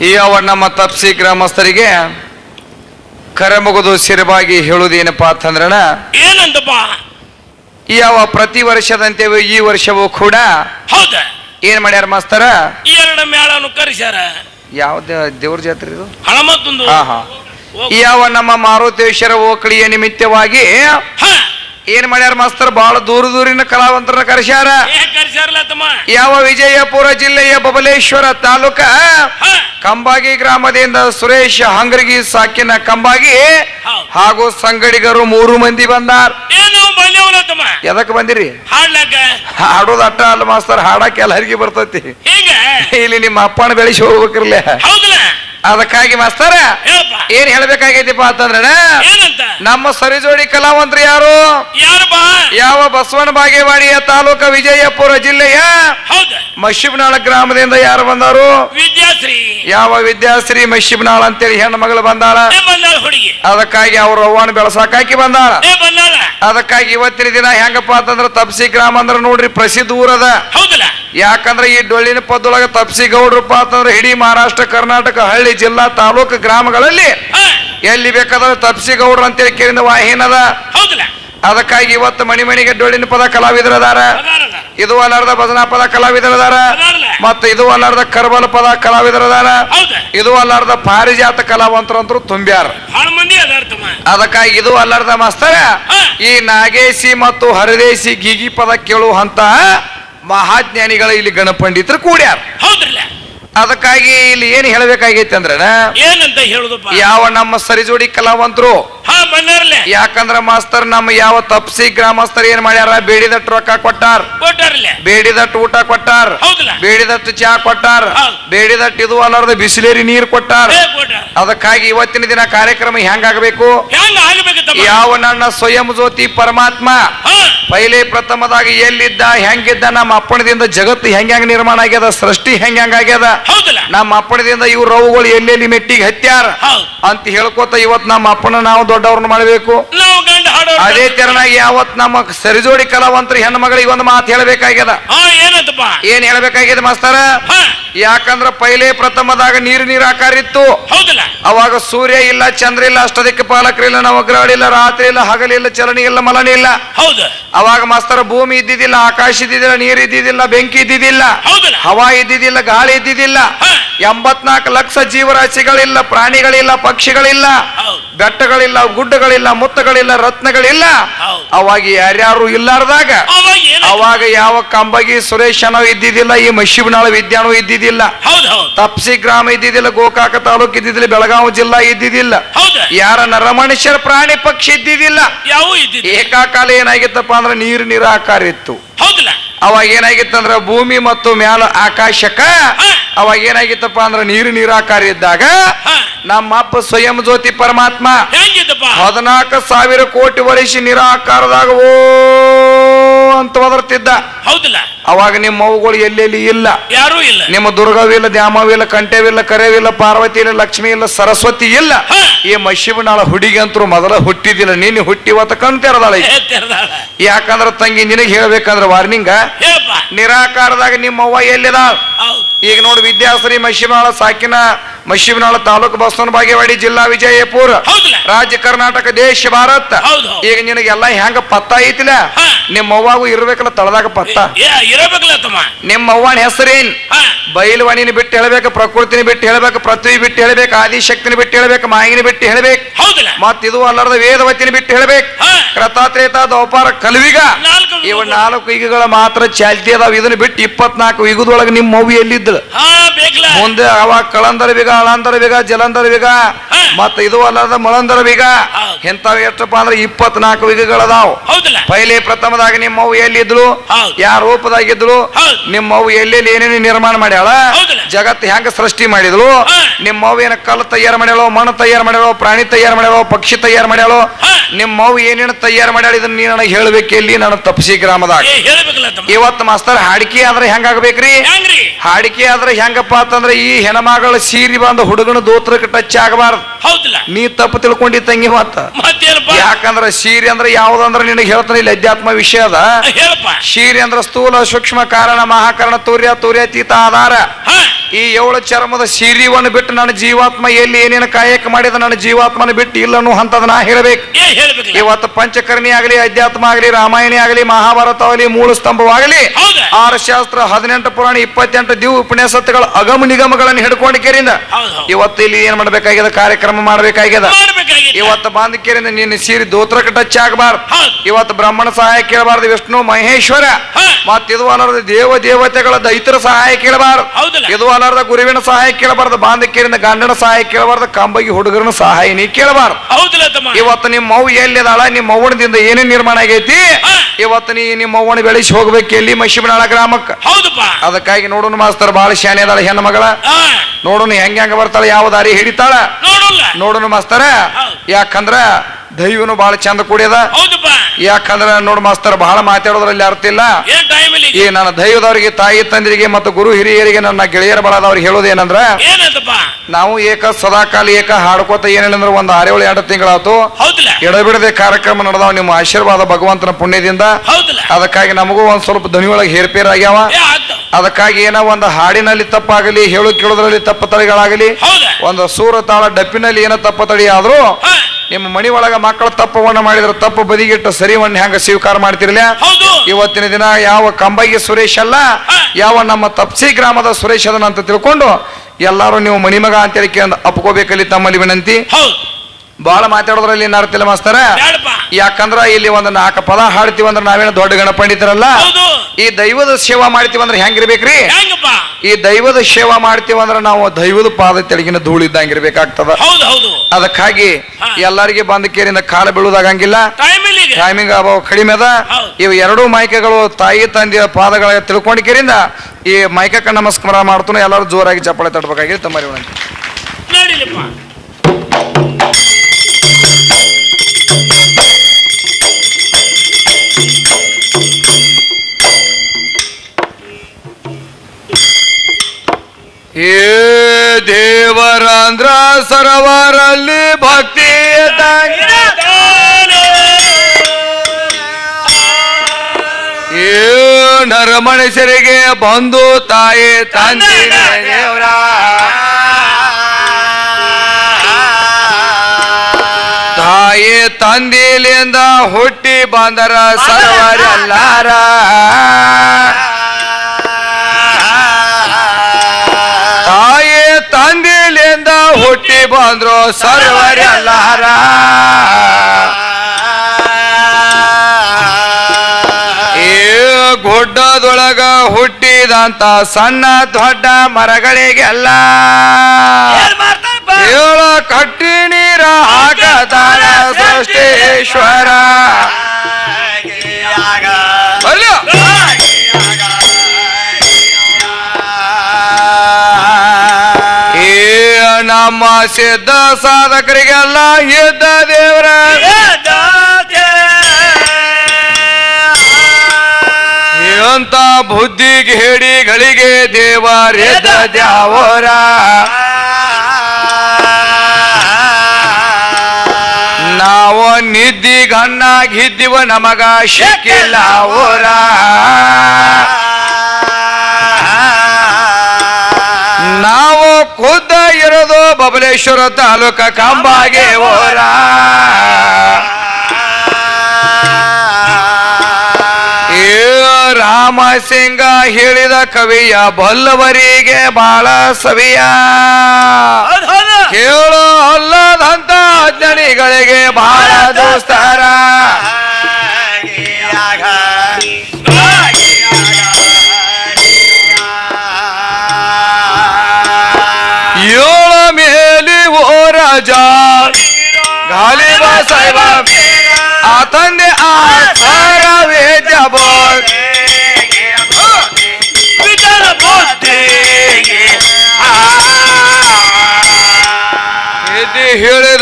ಈ ನಮ್ಮ ತಪ್ಸಿ ಗ್ರಾಮಸ್ಥರಿಗೆ ಕರೆ ಮುಗಿದು ಸಿರಬಾಗಿ ಹೇಳುವುದೇನಪ್ಪ ಅಂತಂದ್ರಣ ಏನಂದಪ್ಪ? ಈ ಯಾವ ಪ್ರತಿ ವರ್ಷದಂತೆ ಈ ವರ್ಷವೂ ಕೂಡ ಹೌದ? ಏನ್ ಮಾಡ್ಯಾರ ಮಾಸ್ತರ? ಎರಡು ಮೇಳನು ಕರೆಸ್ಯಾರ? ಯಾವ ದೇವ್ರ ಜಾತ್ರೆ ಇದು? ಹಳಮತ್ತೊಂದು ಹಾ ಹಾ ಈ ಯಾವ ನಮ್ಮ ಮಾರುತೇಶ್ವರ ಓಕಳಿಯ ನಿಮಿತ್ತವಾಗಿ ಹಾ. ಏನ್ ಮಾಡ್ಯಾರ ಮಾಸ್ತರ್? ಬಹಳ ದೂರ ದೂರಿನ ಕಲಾವಂತರನ್ನ ಕರೆಸ್ಯಾರ. ಯಾವ ವಿಜಯಪುರ ಜಿಲ್ಲೆಯ ಬಬಲೇಶ್ವರ ತಾಲೂಕ? ಕಂಬಾಗಿ ಗ್ರಾಮದಿಂದ ಸುರೇಶ್ ಹಂಗರ್ಗಿ ಸಾಕಿನ ಕಂಬಾಗಿ. ಹಾಗೂ ಸಂಗಡಿಗರು ಮೂರು ಮಂದಿ ಬಂದಾರ. ಎದಕ್ ಬಂದಿರಿ? ಹಾಡ್ಲಾಕ ಹಾಡೋದ್ ಅಟ್ಟ ಅಲ್ಲ ಮಾಸ್ತರ್ ಹಾಡಕ್ಕೆ ಹರಿಗೆ ಬರ್ತೈತಿ. ಇಲ್ಲಿ ನಿಮ್ಮ ಅಪ್ಪನ ಬೆಳೆಸಿ ಹೋಗ್ಬೇಕ್ರಲ್ಲ ಹೌದಲ್ಲ? ಅದಕ್ಕಾಗಿ ಮಾಸ್ತರ ಹೇಳಪ್ಪ ಏನ್ ಹೇಳ್ಬೇಕಾಗೈತಿಪ್ಪ ಅಂತಂದ್ರೆ ಏನಂತ? ನಮ್ಮ ಸರಿಜೋಡಿ ಕಲಾವಂತರು ಯಾರು? ಯಾರಪ್ಪ? ಯಾವ ಬಸವನ ಬಾಗೇವಾಡಿಯ ತಾಲೂಕ ವಿಜಯಪುರ ಜಿಲ್ಲೆಯ ಹೌದ. ಮಶಿಬ್ನಾಳ ಗ್ರಾಮದಿಂದ ಯಾರು ಬಂದಾರು? ವಿದ್ಯಾಶ್ರೀ. ಯಾವ ವಿದ್ಯಾಶ್ರೀ ಮಶಿಬ್ನಾಳ ಅಂತೇಳಿ ಹೆಣ್ಣು ಮಗಳು ಬಂದಾಳ? ಏ ಬಂದಾಳ ಹುಡುಗಿ. ಅದಕ್ಕಾಗಿ ಅವ್ರ ಅವ್ವನ ಬೆಳಸಾಕಾಕಿ ಬಂದಾಳ. ಏ ಬಂದಾಳ. ಅದಕ್ಕಾಗಿ ಇವತ್ತಿನ ದಿನ ಹೆಂಗಪ್ಪ ಅಂತಂದ್ರ ತಪ್ಸಿ ಗ್ರಾಮ ಅಂದ್ರ ನೋಡ್ರಿ ಪ್ರಸಿದ್ಧ ಊರದ. ಹೌದಲ್ಲ? ಯಾಕಂದ್ರ ಈ ಡೊಳ್ಳಿನ ಪದ್ದೊಳಗ ತಪ್ಸಿ ಗೌಡ್ರಪ್ಪ ಅಂತಂದ್ರೆ ಇಡೀ ಮಹಾರಾಷ್ಟ್ರ ಕರ್ನಾಟಕ ಹಳ್ಳಿ ಜಿಲ್ಲಾ ತಾಲೂಕು ಗ್ರಾಮಗಳಲ್ಲಿ ಎಲ್ಲಿ ಬೇಕಾದ್ರೆ ತಪ್ಸಿ ಗೌಡ್ರ ಅಂತೇಳಿ ಕೇಳಿದ ವಾಹಿನದ ಅದಕ್ಕಾಗಿ ಇವತ್ತು ಮಣಿ ಮಣಿಗೆ ಡೊಳ್ಳಿನ ಪದ ಕಲಾವಿದರದಾರ ಇದು ಅಲ್ಲಾರ್ದ ಭಜನಾ ಪದ ಕಲಾವಿದರದಾರ ಮತ್ತು ಮತ್ತ ಇದು ಅಲ್ಲಾರ್ದ ಕರ್ಬಲ ಪದ ಕಲಾವಿದರದಾರ ಇದು ಅಲ್ಲಾರ್ದ ಪಾರಿಜಾತ ಕಲಾವಂತರಂತರು ತುಂಬ್ಯಾರ. ಅದಕ್ಕಾಗಿ ಇದು ಅಲ್ಲಾರ್ದ ಮಸ್ತರ ಈ ನಾಗೇಶಿ ಮತ್ತು ಹರದೇಶಿ ಗೀಗಿ ಪದ ಕೇಳುವಂತ ಮಹಾಜ್ಞಾನಿಗಳ ಇಲ್ಲಿ ಗಣಪಂಡಿತರು ಕೂಡ್ಯಾರ. ಹೌದ್ರಲ್ಲ? ಅದಕ್ಕಾಗಿ ಇಲ್ಲಿ ಏನ್ ಹೇಳಬೇಕಾಗೈತೆ ಅಂದ್ರೆ ಏನಂತ ಯಾವ ನಮ್ಮ ಸರಿಜೋಡಿ ಕಲಾವಂತರು? ಹಾ ಬಂದಾರಲ್ಲ ಯಾಕಂದ್ರ ಮಾಸ್ತರ್ ನಮ್ಮ ಯಾವ ತಪ್ಸಿ ಗ್ರಾಮಸ್ಥರು ಏನ್ ಮಾಡ್ಯಾರ? ಬೇಡಿದಟ್ಟು ರೊಕ್ಕ ಕೊಟ್ಟಾರ. ಬೇಡಿದಟ್ಟು ಊಟ ಕೊಟ್ಟಾರ. ಬೇಡಿದಟ್ಟು ಚಾ ಕೊಟ್ಟಾರ. ಬೇಡಿದಟ್ಟು ಇದು ಅಲ್ಲಾರ್ದ ಬಿಸಿಲೇರಿ ನೀರು ಕೊಟ್ಟಾರ. ಅದಕ್ಕಾಗಿ ಇವತ್ತಿನ ದಿನ ಕಾರ್ಯಕ್ರಮ ಹೆಂಗಾಗಬೇಕು? ಯಾವ ನನ್ನ ಸ್ವಯಂ ಜ್ಯೋತಿ ಪರಮಾತ್ಮ? ಪೈಲೆ ಪ್ರಥಮದಾಗಿ ಎಲ್ಲಿದ್ದ ಹೆಂಗಿದ್ದ ನಮ್ಮ ಅಪ್ಪಣದಿಂದ ಜಗತ್ತು ಹೆಂಗ್ ಹೆಂಗ್ ನಿರ್ಮಾಣ ಆಗ್ಯದ ಸೃಷ್ಟಿ ಹೆಂಗ್ ಹೆಂಗ್ ಆಗ್ಯದ ನಮ್ಮ ಅಪ್ಪಣದಿಂದ ಇವ್ ರವುಗಳು ಎಲ್ಲೆಲ್ಲಿ ಮೆಟ್ಟಿಗೆ ಹತ್ಯಾರ? ಅಂತ ಹೇಳ್ಕೊತ ಇವತ್ ನಮ್ಮ ಅಪ್ಪನ ನಾವು ದೊಡ್ಡವ್ರನ್ನ ಮಾಡಬೇಕು. ಅದೇ ತೆರನಾಗಿ ಯಾವತ್ ನಮ್ಮ ಸರಿಜೋಡಿ ಕಲಾವಂತರು ಹೆಣ್ಣು ಮಗಳಿಗೆ ಒಂದು ಮಾತು ಹೇಳ್ಬೇಕಾಗ್ಯದ? ಏನ್ ಹೇಳ್ಬೇಕಾಗ್ಯದ ಮಾಸ್ತರ? ಯಾಕಂದ್ರ ಪೈಲೆ ಪ್ರಥಮದಾಗ ನೀರು ನೀರಾಕಾರ ಆಕಾರ ಇತ್ತು ಹೌದಲ್ಲ. ಅವಾಗ ಸೂರ್ಯ ಇಲ್ಲ ಚಂದ್ರ ಇಲ್ಲ ಅಷ್ಟದಿಕ್ಕೆ ಪಾಲಕರಿಲ್ಲ ನವಗ್ರಹಗಳಿಲ್ಲ ರಾತ್ರಿ ಇಲ್ಲ ಹಗಲಿಲ್ಲ ಚಲನಿ ಇಲ್ಲ ಮಲನಿ ಇಲ್ಲ ಹೌದು. ಅವಾಗ ಮಾಸ್ತರ ಭೂಮಿ ಇದ್ದಿದ್ದಿಲ್ಲ ಆಕಾಶ ಇದ್ದಿದ್ದಿಲ್ಲ ನೀರು ಇದ್ದಿದ್ದಿಲ್ಲ ಬೆಂಕಿ ಇದ್ದಿದ್ದಿಲ್ಲ ಹವಾ ಇದ್ದಿದ್ದಿಲ್ಲ ಗಾಳಿ ಇದ್ದಿದ್ದಿಲ್ಲ ಎಂಬತ್ನಾಲ್ಕು ಲಕ್ಷ ಜೀವರಾಶಿಗಳಿಲ್ಲ ಪ್ರಾಣಿಗಳಿಲ್ಲ ಪಕ್ಷಿಗಳಿಲ್ಲ. ಬೆಟ್ಟಗಳಿಲ್ಲ ಗುಡ್ಡಗಳಿಲ್ಲ ಮುತ್ತಗಳಿಲ್ಲ ರತ್ನಗಳಿಲ್ಲ. ಅವಾಗ ಯಾರ್ಯಾರು ಇಲ್ಲಾರ್ದಾಗ ಅವಾಗ ಯಾವ ಕಂಬಗಿ ಸುರೇಶನೋ ಇದ್ದಿದ್ದಿಲ್ಲ ಈ ಮಶಿಬನಾಳ ವಿದ್ಯಾನೂ ಇದ್ದಿದ್ದಿಲ್ಲ. ತಪ್ಸಿ ಗ್ರಾಮ ಇದ್ದಿದ್ದಿಲ್ಲ ಗೋಕಾಕ ತಾಲೂಕು ಇದ್ದಿದ್ದಿಲ್ಲ ಬೆಳಗಾವಿ ಜಿಲ್ಲಾ ಇದ್ದಿದ್ದಿಲ್ಲ. ಯಾರ ನರಮನುಷ್ಯರ ಪ್ರಾಣಿ ಪಕ್ಷಿ ಇದ್ದಿದ್ದಿಲ್ಲ. ಏಕಾಕಾಲ ಏನಾಗಿತ್ತಪ್ಪ ಅಂದ್ರೆ ನೀರು ನಿರಾಕಾರ ಇತ್ತು. ಅವಾಗ ಏನಾಗಿತ್ತಂದ್ರ ಭೂಮಿ ಮತ್ತು ಮ್ಯಾಲ ಆಕಾಶಕ ಅವಾಗ ಏನಾಗಿತ್ತಪ್ಪ ಅಂದ್ರೆ ನೀರು ನಿರಾಕಾರ ಇದ್ದಾಗ ನಮ್ಮ ಅಪ್ಪ ಸ್ವಯಂ ಜ್ಯೋತಿ ಪರಮಾತ್ಮ. ಹದಿನಾಲ್ಕು ಸಾವಿರ ಕೋಟಿ ವರ್ಷ ನಿರಾಕಾರದಾಗ ಓ ಅಂತ ಒದರ್ತಿದ್ದ. ಹೌದಿಲ್ಲ. ಅವಾಗ ನಿಮ್ಮ ಅವುಗಳು ಎಲ್ಲೆಲ್ಲಿ ಇಲ್ಲ. ಯಾರು ಇಲ್ಲ. ನಿಮ್ಮ ದುರ್ಗವಿಲ್ಲ ದ್ಯಾಮವಿಲ್ಲ ಕಂಠವಿಲ್ಲ ಕರೆವಿಲ್ಲ ಪಾರ್ವತಿ ಇಲ್ಲ ಲಕ್ಷ್ಮಿ ಇಲ್ಲ ಸರಸ್ವತಿ ಇಲ್ಲ. ಈ ಮಶಿಬನಾಳ ಹುಡುಗಿ ಅಂತೂ ಮೊದಲ ಹುಟ್ಟಿದಿಲ್ಲ ನೀನು ಹುಟ್ಟಿವತ್ತ ಹೊತ್ತ ಏ, ತೆರ್ದಾಳ. ಯಾಕಂದ್ರ ತಂಗಿ ನಿನಗೆ ಹೇಳ್ಬೇಕಂದ್ರ ವಾರ್ನಿಂಗ ನಿರಾಕಾರದಾಗ ನಿಮ್ಮ ಅವ್ವ ಎಲ್ಲಿದಾಳ? ಹೌದು. ಈಗ ನೋಡಿ ವಿದ್ಯಾಶ್ರೀ ಮಶಿಮಾಳ ಸಾಕಿನ ಮಶಿಬನಾಳ ತಾಲೂಕು ಬಸವನ ಬಾಗೇವಾಡಿ ಜಿಲ್ಲಾ ವಿಜಯಪುರ. ರಾಜ್ಯ ಕರ್ನಾಟಕ ದೇಶ ಭಾರತ. ಈಗ ನಿನಗೆಲ್ಲ ಹೆಂಗ ಪತ್ತ ಐತಿಲ್ಲ. ನಿಮ್ಮ ಅವ್ವಾಗೂ ಇರ್ಬೇಕಲ್ಲ ತಳದಾಗ ಪತ್ತ? ನಿಮ್ಮ ಅವ್ವನ ಹೆಸರೇನ್? ಬೈಲ್ವಾಣಿನ ಬಿಟ್ಟು ಹೇಳ್ಬೇಕು ಪ್ರಕೃತಿನ ಬಿಟ್ಟು ಹೇಳ್ಬೇಕು ಪೃಥ್ವಿ ಬಿಟ್ಟು ಹೇಳ್ಬೇಕು ಆದಿಶಕ್ತಿನ ಬಿಟ್ಟು ಹೇಳ್ಬೇಕು ಮಾಯಿನ ಬಿಟ್ಟು ಹೇಳ್ಬೇಕು. ಮತ್ತಿದು ಮತ್ ಇದು ಅಲ್ಲರದ ವೇದವತಿನ ಬಿಟ್ಟು ಹೇಳ್ಬೇಕು. ಕೃತಾತ್ರೇತ ಕ್ರತಾತ್ರೇತ ದೌಪಾರ ಕಲ್ವಿಗ. ಇವ ನಾಲ್ಕು ಈಗಗಳ ಮಾತ್ರ ಚಾಲ್ತಿ ಅದಾವ ಇದನ್ನ ಬಿಟ್ಟು ಇಪ್ಪತ್ನಾಲ್ಕು ಈಗದೊಳಗೆ ನಿಮ್ಮ ಮೂವಿ ಎಲ್ಲಿದ್ದಳು ಮುಂದೆ ಅವಾಗ ಕಳಂದರ ಬಿಗ ಅಳಂದರ ಬಿಗ ಜಲಂದರ ಬಿಗ. ಮತ್ತ ಇದು ಅಲ್ಲದ ಮಳಂದರ ಬಿಗ. ಎಂತಾವ್ ಎಷ್ಟಪ್ಪ ಅಂದ್ರೆ ಇಪ್ಪತ್ನಾಲ್ಕು ವಿಗಗಳದಾವ್ ಹೌದಲ್ಲ ಪೈಲೆ ಪ್ರಥಮದಾಗ ನಿಮ್ಮ ಮೌ ಎಲ್ಲಿದ್ಲು ಹೌದು. ರೂಪದಾಗಿದ್ಲು. ನಿಮ್ಮ ಮೌ ಎಲ್ಲೆಲ್ಲಿ ಏನೇನು ನಿರ್ಮಾಣ ಮಾಡ್ಯಾಳ? ಜಗತ್ತು ಹೆಂಗ ಸೃಷ್ಟಿ ಮಾಡಿದ್ಲು. ನಿಮ್ಮ ಮೌ ಏನ ಕಲ್ಲು ತಯಾರು ಮಾಡ್ಯಾಳೋ ಮಣ್ಣು ತಯಾರು ಮಾಡ್ಯಾಳೋ ಪ್ರಾಣಿ ತಯಾರು ಮಾಡ್ಯಾಳೋ ಪಕ್ಷಿ ತಯಾರು ಮಾಡ್ಯಾಳೋ. ನಿಮ್ಮ ಮೌ ಏನೇನು ತಯಾರು ಮಾಡ್ಯಾಳ ಇದನ್ನ ನೀ ನನಗೆ ಹೇಳ್ಬೇಕು ಎಲ್ಲಿ ನಾನು ತಪ್ಸಿ ಗ್ರಾಮದಾಗ. ಇವತ್ತು ಮಾಸ್ತರ್ ಹಾಡಿಕೆ ಆದ್ರೆ ಹೆಂಗಾಗ್ಬೇಕ್ರಿ? ಹಾಡಿಕೆ ಆದ್ರೆ ಹೆಂಗಪ್ಪ ಅಂತಂದ್ರೆ ಈ ಹೆಣಮಗಳ ಸೀರಿ ಬಂದ ಹುಡುಗನ ದೋತ್ರಕ್ಕೆ ಟಚ್ ಆಗಬಾರದು. ನೀ ತಪ್ಪು ತಿಳ್ಕೊಂಡಿ ತಂಗಿ ಮತ್ತ. ಯಾಕಂದ್ರೆ ಸೀರೆ ಅಂದ್ರೆ ಯಾವ್ದಂದ್ರೆ ನಿನಗೆ ಹೇಳ್ತಾನೆ ಇಲ್ಲಿ ಅಧ್ಯಾತ್ಮ ವಿಷಯ ಅದ. ಸೀರೆ ಅಂದ್ರೆ ಸ್ಥೂಲ ಸೂಕ್ಷ್ಮ ಕಾರಣ ಮಹಾಕಾರಣ ತೂರ್ಯ ತೂರ್ಯ ತೀತ ಆಧಾರ. ಈ ಏಳು ಚರ್ಮದ ಸೀರಿವನ್ನು ಬಿಟ್ಟು ನನ್ನ ಜೀವಾತ್ಮ ಎಲ್ಲಿ ಏನೇನು ಕಾಯಕ ಮಾಡಿದ ನನ್ನ ಜೀವಾತ್ಮನ ಬಿಟ್ಟು ಇಲ್ಲ ಅನ್ನೋ ಹಂತದ ನಾ ಹೇಳಬೇಕು. ಇವತ್ತು ಪಂಚಕರ್ಣಿ ಆಗಲಿ ಅಧ್ಯಾತ್ಮ ಆಗಲಿ ರಾಮಾಯಣಿ ಆಗಲಿ ಮಹಾಭಾರತ ಆಗಲಿ ಮೂಲ ಸ್ತಂಭವಾಗಲಿ. ಆರು ಶಾಸ್ತ್ರ ಹದಿನೆಂಟು ಪುರಾಣ ಇಪ್ಪತ್ತೆಂಟು ದಿವ್ ಉಪನ್ಯಾಸತ್ಗಳ ಅಗಮ ನಿಗಮಗಳನ್ನು ಹಿಡ್ಕೊಂಡು ಕೇರಿಂದ ಇವತ್ತು ಇಲ್ಲಿ ಏನ್ ಮಾಡ್ಬೇಕಾಗ್ಯದ? ಕಾರ್ಯಕ್ರಮ ಮಾಡ್ಬೇಕಾಗ್ಯದ? ಇವತ್ತ ಬಾಂಧ ಕೇರಿಂದ ನೀನು ಸೀರೆ ದೋತ್ರಕ್ಕೆ ಟಚ್ ಆಗಬಾರ್ದು. ಇವತ್ತು ಬ್ರಾಹ್ಮಣ ಸಹಾಯ ಕೇಳಬಾರ್ದು ವಿಷ್ಣು ಮಹೇಶ್ವರ. ಮತ್ತಿದು ಅಲಾರದ ದೇವ ದೇವತೆಗಳ ದೈತರ ಸಹಾಯ ಕೇಳಬಾರ್ದು. ಇದು ಅನರ್ಧ ಗುರುವಿನ ಸಹಾಯ ಕೇಳಬಾರ್ದು ಬಾಂಧಿಕೆರಿಂದ ಗಂಡನ ಸಹಾಯ ಕೇಳಬಾರ್ದು ಕಂಬಗಿ ಹುಡುಗರನ ಸಹಾಯ ನೀ ಕೇಳಬಾರ್ದು. ಇವತ್ತು ನಿಮ್ಮ ಮೌ ಎಲ್ಲಿದಾಳ ನಿಮ್ಮ ಮೌನದಿಂದ ಏನೇನ್ ನಿರ್ಮಾಣ ಆಗೈತಿ. ಇವತ್ತು ನೀ ನಿಮ್ಮ ಅವ್ವನ ಬೆಳೆಸಿ ಹೋಗ್ಬೇಕು ಎಲ್ಲಿ? ಮಶಿಬನಾಳ ಗ್ರಾಮಕ್ಕೆ. ಹೌದಪ್ಪ. ಅದಕ್ಕಾಗಿ ನೋಡೋಣ ಮಾಸ್ತರ್ ಬಾಳ ಶಾನೆ ಅದಾಳ ಹೆಣ್ಣು ಮಗಳ. ನೋಡೋಣ ಹೆಂಗ ಹೆಂಗ ಬರ್ತಾಳ ಯಾವ ದಾರಿ ಹಿಡಿತಾಳ. ನೋಡೋಣ ಮಾಸ್ತರ. ಯಾಕಂದ್ರ ದೈವನು ಬಹಳ ಚಂದ ಕೂಡ್ಯದ. ಯಾಕಂದ್ರೆ ನೋಡ್ ಮಾಸ್ತರ್ ಬಹಳ ಮಾತಾಡೋದ್ರಲ್ಲಿ ಅರ್ಥ ಇಲ್ಲ. ಈ ನನ್ನ ದೈವದವರಿಗೆ ತಾಯಿ ತಂದರಿಗೆ ಮತ್ತು ಗುರು ಹಿರಿಯರಿಗೆ ನನ್ನ ಗೆಳೆಯರ ಬಳದವ್ರಿಗೆ ಹೇಳೋದೇನಂದ್ರ ಏನಂದ್ರ ನಾವು ಏಕ ಸದಾಕಾಲ ಏಕ ಹಾಡ್ಕೋತ ಏನೇನಂದ್ರೆ ಒಂದು ಆರೇಳು ಎರಡು ತಿಂಗಳಾಯ್ತು ಎಡಬಿಡದೆ ಕಾರ್ಯಕ್ರಮ ನಡೆದಾವ ನಿಮ್ಮ ಆಶೀರ್ವಾದ ಭಗವಂತನ ಪುಣ್ಯದಿಂದ. ಅದಕ್ಕಾಗಿ ನಮಗೂ ಒಂದ್ ಸ್ವಲ್ಪ ಧ್ವನಿಯೊಳಗೆ ಹೇರ್ಪೇರ್ ಆಗ್ಯಾವ ಅದಕ್ಕಾಗಿ ಏನೋ ಒಂದು ಹಾಡಿನಲ್ಲಿ ತಪ್ಪಾಗಲಿ ಹೇಳು ಕೇಳೋದ್ರಲ್ಲಿ ತಪ್ಪು ತಳಿಗಳಾಗಲಿ ಒಂದು ಸೂರ ತಾಳ ಡಪ್ಪಿನಲ್ಲಿ ಏನೋ ತಪ್ಪತಳಿ ಆದ್ರೂ ಹಾ. ನಿಮ್ಮ ಮನೆ ಒಳಗ ಮಕ್ಕಳು ತಪ್ಪವನ್ನ ಮಾಡಿದ್ರೆ ತಪ್ಪು ಬದಿಗಿಟ್ಟು ಸರಿವನ್ನ ಹೆಂಗ ಸ್ವೀಕಾರ ಮಾಡ್ತಿರ್ಲ? ಇವತ್ತಿನ ದಿನ ಯಾವ ಕಂಬಗಿ ಸುರೇಶ್ ಅಲ್ಲ ಯಾವ ನಮ್ಮ ತಪ್ಸಿ ಗ್ರಾಮದ ಸುರೇಶ್ ಅದನ್ನ ಅಂತ ತಿಳ್ಕೊಂಡು ಎಲ್ಲಾರು ನೀವು ಮಣಿಮಗ ಅಂತೇಳಿ ಅಪ್ಕೋಬೇಕಲ್ಲಿ ತಮ್ಮಲ್ಲಿ ವಿನಂತಿ. ಬಹಳ ಮಾತಾಡೋದ್ರಲ್ಲಿ ಏನು ಅರ್ಥ ಇಲ್ಲ ಮಾಸ್ತರ? ಯಾಕಂದ್ರ ಇಲ್ಲಿ ಒಂದು ನಾಲ್ಕು ಪದ ಹಾಡ್ತೀವಿ ಅಂದ್ರೆ ನಾವೇನು ದೊಡ್ಡ ಗಣಪಂಡಿತರಲ್ಲ? ಪಂಡಿತರಲ್ಲ ಈ ದೈವದ ಸೇವಾ ಮಾಡ್ತೀವಿ ಅಂದ್ರೆ ಹೆಂಗಿರ್ಬೇಕ್ರಿ? ಈ ದೈವದ ಸೇವಾ ಮಾಡ್ತೀವಿ ಅಂದ್ರೆ ನಾವು ದೈವದ ಪಾದ ತೆಳಗಿನ ಧೂಳು ಇದ್ದಂಗಿರ್ಬೇಕಾಗ್ತದ ಅದಕ್ಕಾಗಿ. ಎಲ್ಲರಿಗೆ ಬಂದ ಕೇರಿಂದ ಕಾಲ ಬೀಳುದಾಗಂಗಿಲ್ಲ. ಟೈಮಿಂಗ್ ಅಭಾವ ಕಡಿಮೆ ಅದ. ಇವು ಎರಡೂ ಮೈಕಗಳು ತಾಯಿ ತಂದೆಯ ಪಾದಗಳ ತಿಳ್ಕೊಂಡ ಕೇರಿಂದ ಈ ಮೈಕಕ್ಕ ನಮಸ್ಕಾರ ಮಾಡ್ತಾನೆ. ಎಲ್ಲರೂ ಜೋರಾಗಿ ಚಪ್ಪಾಳೆ ತಡಬೇಕಾಗಿ ತಮ್ಮ ನೋಡಿ ಏ ದೇವರಾಂದ್ರ ಸರವರಲ್ಲಿ ಭಕ್ತಿ ಏ ನರ ಮನುಷ್ಯರಿಗೆ ಬಂದು ತಾಯಿ ತಂದೆ ದೇವರ. ತಾಯಿ ತಂದಿಲಿಂದ ಹುಟ್ಟಿ ಬಂದರ ಸರ್ವರೆಲ್ಲಾರ. ತಾಯಿ ತಂದಿಲಿಂದ ಹುಟ್ಟಿ ಬಂದ್ರು ಸರ್ವರೆಲ್ಲಾರ. ಏ ಗುಡ್ಡದೊಳಗ ಹುಟ್ಟಿದಂತ ಸಣ್ಣ ದೊಡ್ಡ ಮರಗಳಿಗೆಲ್ಲ. ಏಳ ಕಟ್ಟಿ ನೀರ ಹಾಕತಾರ ಸೃಷ್ಟೇಶ್ವರ ಏ ನಮ್ಮ ಸಿದ್ಧ ಸಾಧಕರಿಗೆಲ್ಲ ಇದ್ದ ದೇವರ. ಅಂತ ಬುದ್ಧಿಗೆ ಹೇಳಿಗಳಿಗೆ ದೇವರೆದ್ದ ದ್ಯಾವರ ನಿದ್ದಿಗಣ್ಣಾಗಿದ್ದೀವ ನಮಗ ಶಕಿಲ್ಲ ಓರ ನಾವು ಖುದ್ದ ಇರೋದು ಬಬಲೇಶ್ವರ ತಾಲೂಕ ಕಂಬಾಗೆ ಓರ ರಾಮಸಿಂಗ ಹೇಳಿದ ಕವಿಯ ಬಲ್ಲವರಿಗೆ ಬಾಳ ಸವಿಯ. ಕೇಳೋ ಅಲ್ಲದಂತ ಅಜ್ಞಾನಿಗಳಿಗೆ ಬಹಳ ದೋಸ್ತಾರ. ಏಳ ಮೇಲಿ ಓ ರಾಜ. ಗಾಲಿ ಸಾಹೇಬ. ಆ ತಂದೆ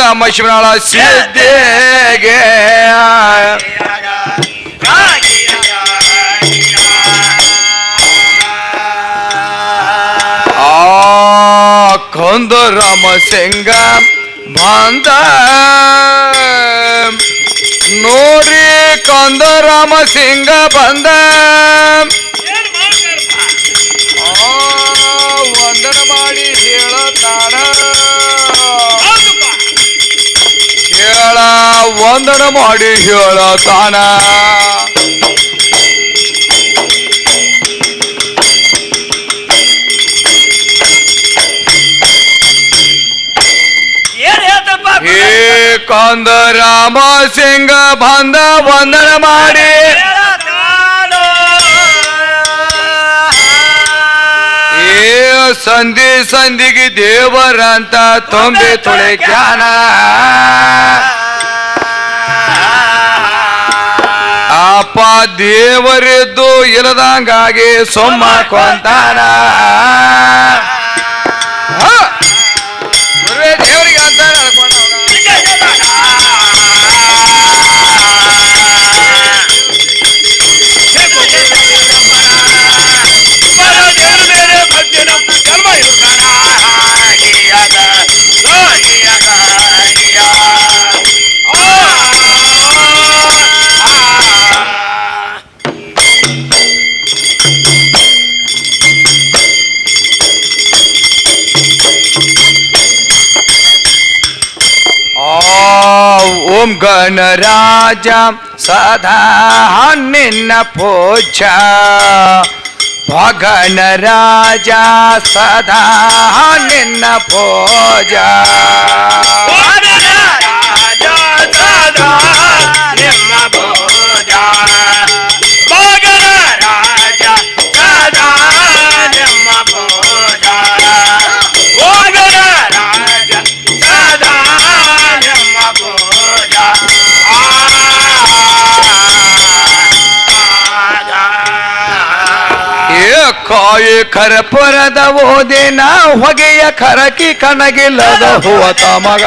ಹೇಳಿದ ಮಶ್ಮನಾಳ ಸಿದ್ಧಿಗೆ ಆ ಕಂದ ರಾಮ ಸಿಂಗ ಬಂದ ನೋಡ್ರಿ ಕಂದ ರಾಮ ಸಿಂಗ ವಂದನ ಮಾಡಿ ಹೇಳತಾನ ಏನ್ ಹೇಳ್ತಪ್ಪ ಹೇ ಕಂದ ರಾಮ ಸಿಂಗ ಬಂದ ವಂದನ ಮಾಡಿ ಹೇಳತಾನೋ. ಏ ಸಂಧಿ ಸಂಧಿಗೆ ದೇವರಂತ ತುಂಬಿ ತುಳಿಕ್ಯಾನ ಅಪ್ಪ ದೇವರಿದ್ದು ಇಲ್ಲದಂಗಾಗಿ ಸೊಮ್ಮ ಕೊಂತಾನ. ಓಂ ಗಣರಾಜ ಸದಾ ನಿನ್ನ ಪೂಜ ಗಣರಾಜ ಸದಾ ನಿನ್ನ ಪೂಜ ರಾಜ ಸದಾ ನಿಮ್ಮ ಭೋಜ. ಕಾಯಿ ಖರಪುರದ ಓದಿನ ಹೊಗೆಯ ಖರಕಿ ಕಣಗಿಲ್ಲದ ಹೂವ ತಮಗ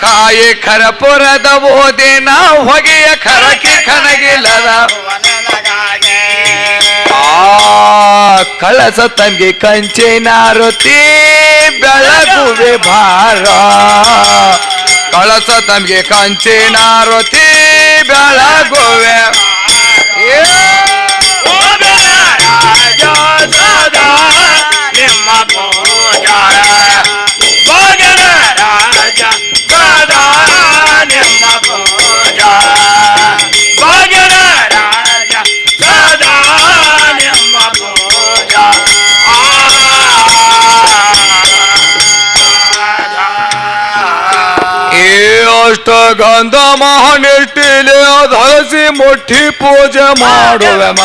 ಕಾಯಿ ಖರಪುರದ ಓದಿನ ಹೊಗೆಯ ಖರಕಿ ಕಣಗಿಲ್ಲದ ಕಳಸ ತಂಗಿ ಕಂಚಿನಾರುತಿ ಬೆಳಗುವೆ ಭಾರ. ಕಳಸ ತಮ್ಗೆ ಕಂಚಿನಾರುತಿ ಬೆಳಗುವೆ ಏ ನಿಮ್ಮ ಪೂಜ ಗಂಧ ಮಹಾನಿಷ್ಠಿಲೆ ಧರಿಸಿ ಮುಟ್ಟಿ ಪೂಜೆ ಮಾಡುವೆ ಮ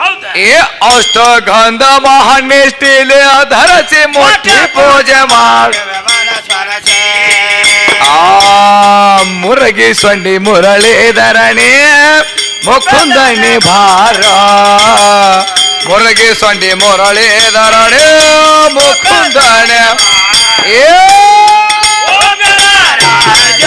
ಹೌದಾ ಏ ಅಷ್ಟ ಗಂಧ ಮಹಾನಿಷ್ಠಿಲೆ ಧರಿಸಿ ಮುಟ್ಟಿ ಪೂಜೆ ಮಾಡು ಆ ಮುರಗಿ ಸೊಂಡಿ ಮುರಳೀಧರಣಿ ಮುಕುಂದಣಿ ಭಾರ ಮುರಗಿ ಸೊಂಡಿ ಮುರಳೀಧರಣಿ ಮುಕುಂದಣಿ ಏ! ಭೋಗನ ರಾಜ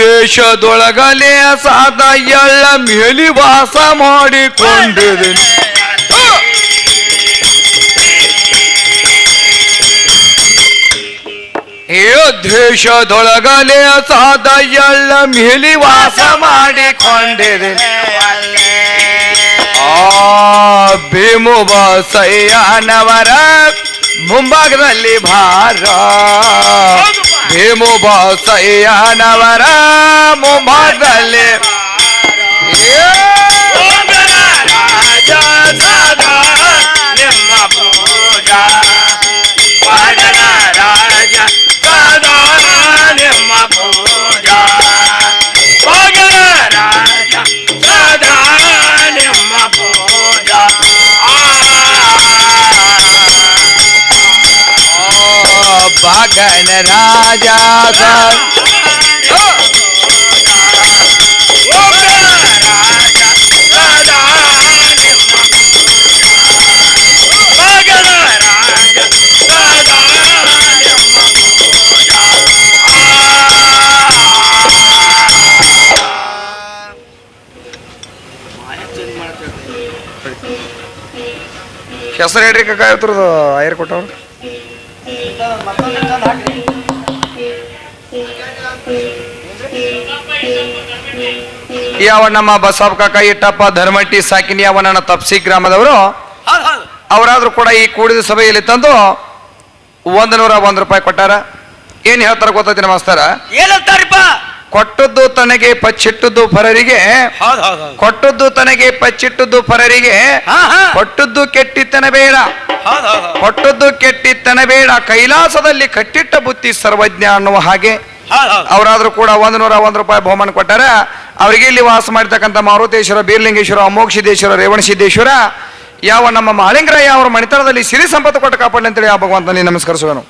ದೇಶದೊಳಗಲೇ ಸಾದ ಎಳ್ಳ ಮೇಲಿ ವಾಸ ಮಾಡಿಕೊಂಡಿದ್ದೀನಿ ಈ ದೇಶದೊಳಗಲೇ ಸಾದ ಎಳ್ಳ ಮೇಲಿ ವಾಸ ಮಾಡಿಕೊಂಡಿದ್ದೀನಿ ಆ ಭೀಮು ಬಸಯ್ಯನವರ ಮುಂಭಾಗದಲ್ಲಿ ಭಾರ. ಭೀಮು ಬಸಯ್ಯನವರ ಮುಂಭಾಗದಲ್ಲಿ ಏ ಭೋಗನ ರಾಜ ಸದಾ கணராஜா ಹೆಸರು ಹೇಳ್ರಿ ಕಾಕ ಇರ್ತದ ಐರ್ ಕೊಟ್ಟವ್ರು ಯಾವ ನಮ್ಮ ಬಸವ ಕಾಕ ಇಟ್ಟಪ್ಪ ಧರ್ಮಟ್ಟಿ ಸಾಕಿನಿ ಅವನ ತಪ್ಸಿ ಗ್ರಾಮದವರು ಅವರಾದ್ರೂ ಕೂಡ ಈ ಕೂಡಿದ ಸಭೆಯಲ್ಲಿ ತಂದು ಒಂದು ನೂರ ಒಂದು ರೂಪಾಯಿ ಕೊಟ್ಟಾರ. ಏನ್ ಹೇಳ್ತಾರ ಗೊತ್ತೈತಿ ನಮಸ್ತಾರ ಏನಂತಾರಿಪ್ಪ ಕೊಟ್ಟದ್ದು ತನಗೆ ಪಚ್ಚಿಟ್ಟದ್ದು ಪರರಿಗೆ ಕೊಟ್ಟದ್ದು ತನಗೆ ಪಚ್ಚಿಟ್ಟದ್ದು ಪರರಿಗೆ ಕೊಟ್ಟದ್ದು ಕೆಟ್ಟಿತ್ತನ ಬೇಡ. ಕೊಟ್ಟದ್ದು ಕೆಟ್ಟಿತ್ತನ ಬೇಡ. ಕೈಲಾಸದಲ್ಲಿ ಕಟ್ಟಿಟ್ಟ ಬುತ್ತಿ ಸರ್ವಜ್ಞ ಅನ್ನುವ ಹಾಗೆ. ಅವರಾದ್ರೂ ಕೂಡ ಒಂದು ನೂರ ಒಂದು ರೂಪಾಯಿ ಬಹುಮಾನ ಕೊಟ್ಟಾರ. ಅವರಿಗೆ ಇಲ್ಲಿ ವಾಸ ಮಾಡಿರ್ತಕ್ಕಂಥ ಮಾರುತೇಶ್ವರ ಬೀರ್ಲಿಂಗೇಶ್ವರ ಅಮೋಕ್ಷಿದೇಶ್ವರ ರೇವಣಸಿದ್ದೇಶ್ವರ ಯಾವ ನಮ್ಮ ಮಾಳಿಂಗರಾಯ ಅವರ ಮಣಿತನದಲ್ಲಿ ಸಿರಿ ಸಂಪತ್ತು ಕೊಟ್ಟು ಕಾಪಾಡಲಿ ಅಂತೇಳಿ ಆ ಭಗವಂತನಲ್ಲಿ ನಮಸ್ಕರಿಸುವನು.